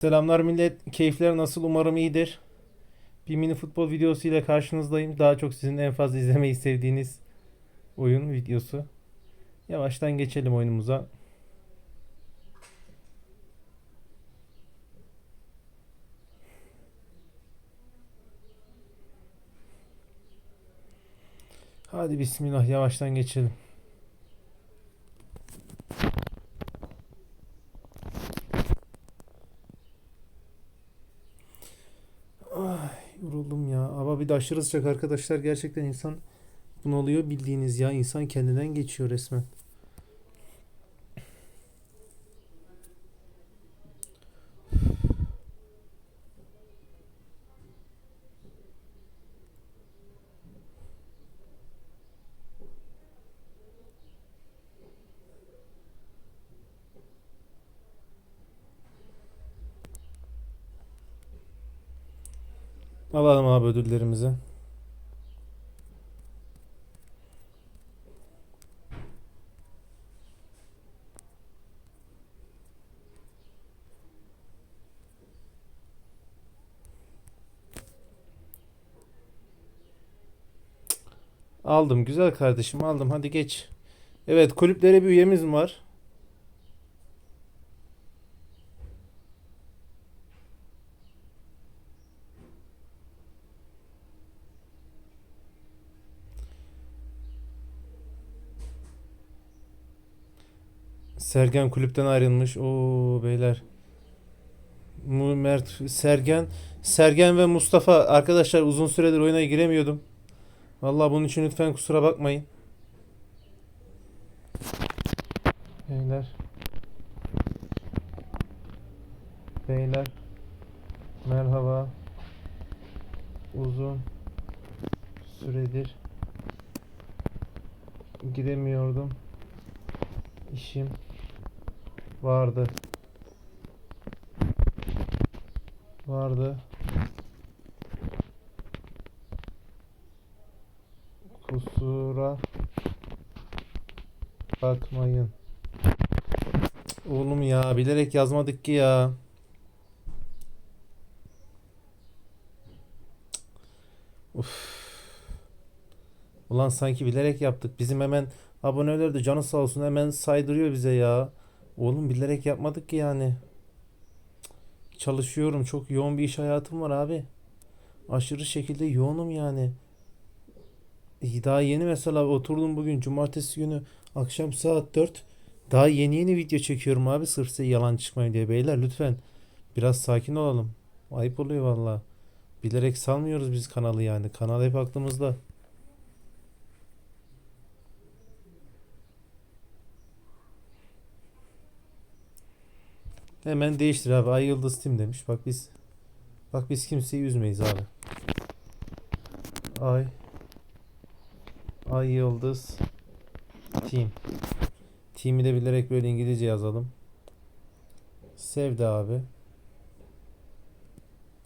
Selamlar millet. Keyifler nasıl? Umarım iyidir. Bir mini futbol videosu ile karşınızdayım. Daha çok sizin en fazla izlemeyi sevdiğiniz oyun videosu. Yavaştan geçelim oyunumuza. Hadi bismillah yavaştan geçelim. Yoruldum ya. Ama bir de aşırı sıcak arkadaşlar. Gerçekten insan bunalıyor bildiğiniz ya. İnsan kendinden geçiyor resmen. Alalım abi ödüllerimizi. Aldım güzel kardeşim aldım hadi geç. Evet kulüplere bir üyemiz mi var? Sergen kulüpten ayrılmış. Oo beyler. Mert, Sergen, Sergen ve Mustafa arkadaşlar uzun süredir oyuna giremiyordum. Vallahi bunun için lütfen kusura bakmayın. Beyler. Beyler. Merhaba. Uzun süredir giremiyordum. İşim vardı. Vardı. Kusura bakmayın. Oğlum ya bilerek yazmadık ki ya. Uf. Ulan sanki bilerek yaptık. Bizim hemen aboneler de canı sağ olsun hemen saydırıyor bize ya. Oğlum bilerek yapmadık ki yani. Çalışıyorum. Çok yoğun bir iş hayatım var abi. Aşırı şekilde yoğunum yani. Daha yeni mesela oturdum bugün cumartesi günü akşam saat 4. Daha yeni yeni video çekiyorum abi sırf size yalan çıkmayın diye. Beyler lütfen biraz sakin olalım. Ayıp oluyor valla. Bilerek salmıyoruz biz kanalı yani. Kanal hep aklımızda. Hemen değiştir abi. Ay Yıldız Tim demiş. Bak biz bak biz kimseyi üzmeyiz abi. Ay Ay Yıldız Team. Team'i de bilerek böyle İngilizce yazalım. Sevdi abi.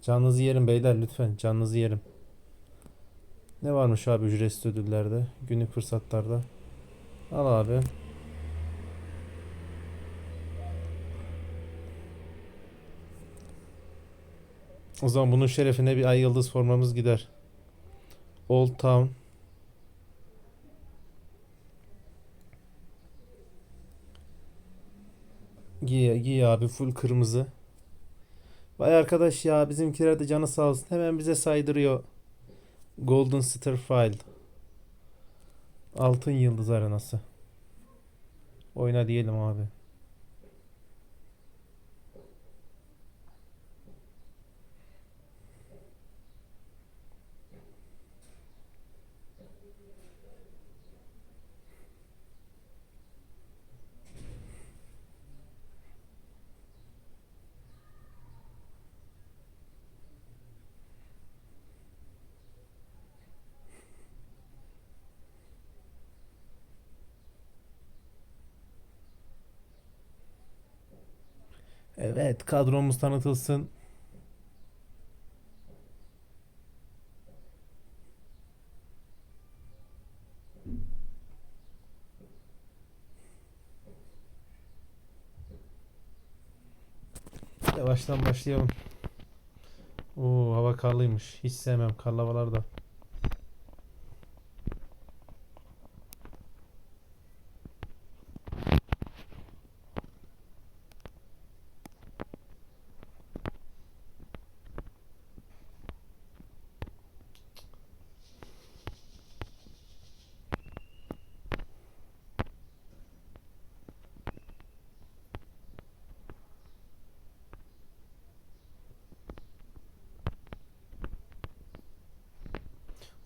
Canınızı yerim beyler lütfen. Canınızı yerim. Ne varmış abi ücretsiz ödüllerde? Günlük fırsatlarda. Al abi. O zaman bunun şerefine bir ay yıldız formamız gider. Old Town. Giy, giy abi full kırmızı. Vay arkadaş ya bizimkiler de canı sağ olsun. Hemen bize saydırıyor. Golden Star File. Altın Yıldız Arenası. Oyna diyelim abi. Evet kadromuz tanıtılsın. Yavaş Yavaştan başlayalım. Oo hava karlıymış. Hiç sevmem karlı havalarda.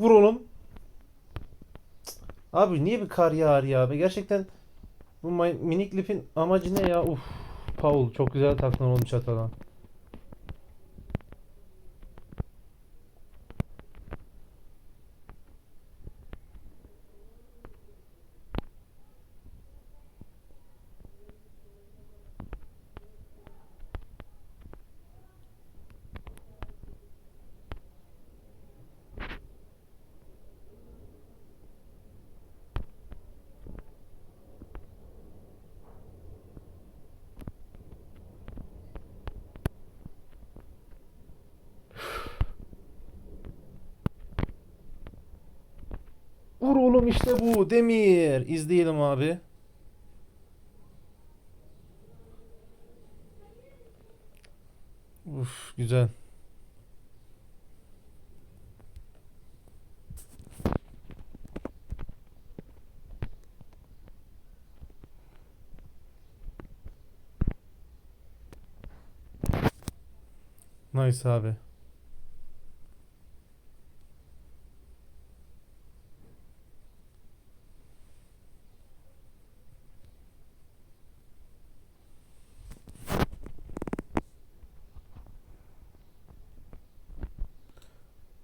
Vur oğlum. Abi niye bir kar yağar ya abi? Gerçekten bu minik lifin amacı ne ya? Uf. Paul çok güzel taktın oğlum çatala. Vur oğlum işte bu. Demir. İzleyelim abi. Uf güzel. Nice abi.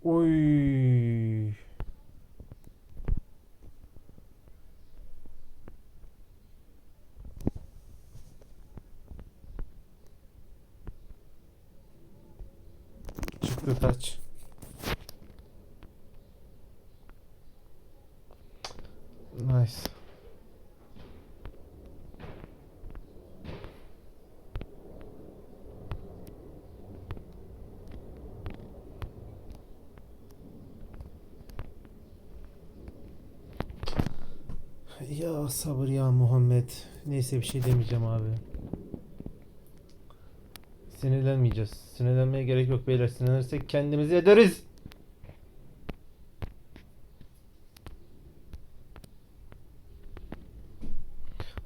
Oy. Taç. Nice. Ya sabır ya Muhammed. Neyse bir şey demeyeceğim abi. Sinirlenmeyeceğiz. Sinirlenmeye gerek yok beyler. Sinirlenirsek kendimizi ederiz.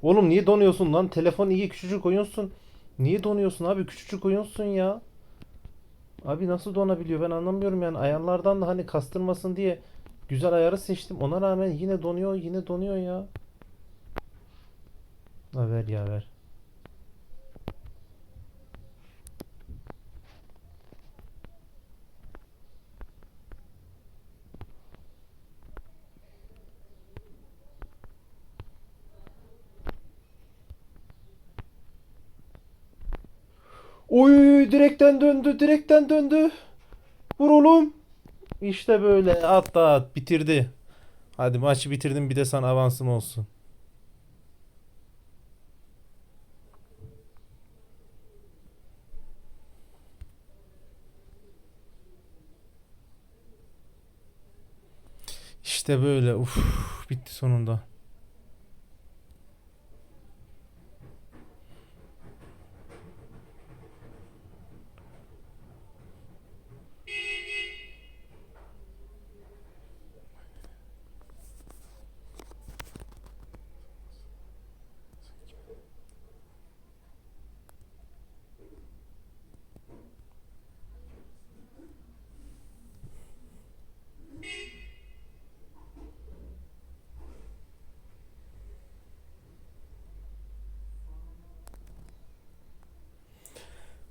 Oğlum niye donuyorsun lan? Telefon iyi küçücük oyunsun. Niye donuyorsun abi? Küçücük oyunsun ya. Abi nasıl donabiliyor ben anlamıyorum yani. Ayarlardan da hani kastırmasın diye güzel ayarı seçtim. Ona rağmen yine donuyor, yine donuyor ya. Ha ver ya ver. Oy direkten döndü, direkten döndü. Vur oğlum. İşte böyle at at bitirdi. Hadi maçı bitirdim bir de sana avansım olsun. İşte böyle. Uf, bitti sonunda.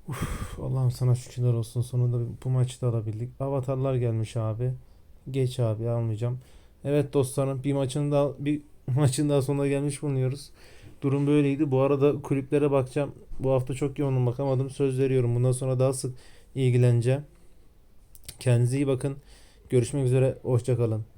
Uf, Allah'ım sana şükürler olsun. Sonunda bu maçı da alabildik. Avatarlar gelmiş abi. Geç abi almayacağım. Evet dostlarım bir maçın da bir maçın daha sonuna gelmiş bulunuyoruz. Durum böyleydi. Bu arada kulüplere bakacağım. Bu hafta çok yoğunum bakamadım. Söz veriyorum. Bundan sonra daha sık ilgileneceğim. Kendinize iyi bakın. Görüşmek üzere. Hoşça kalın.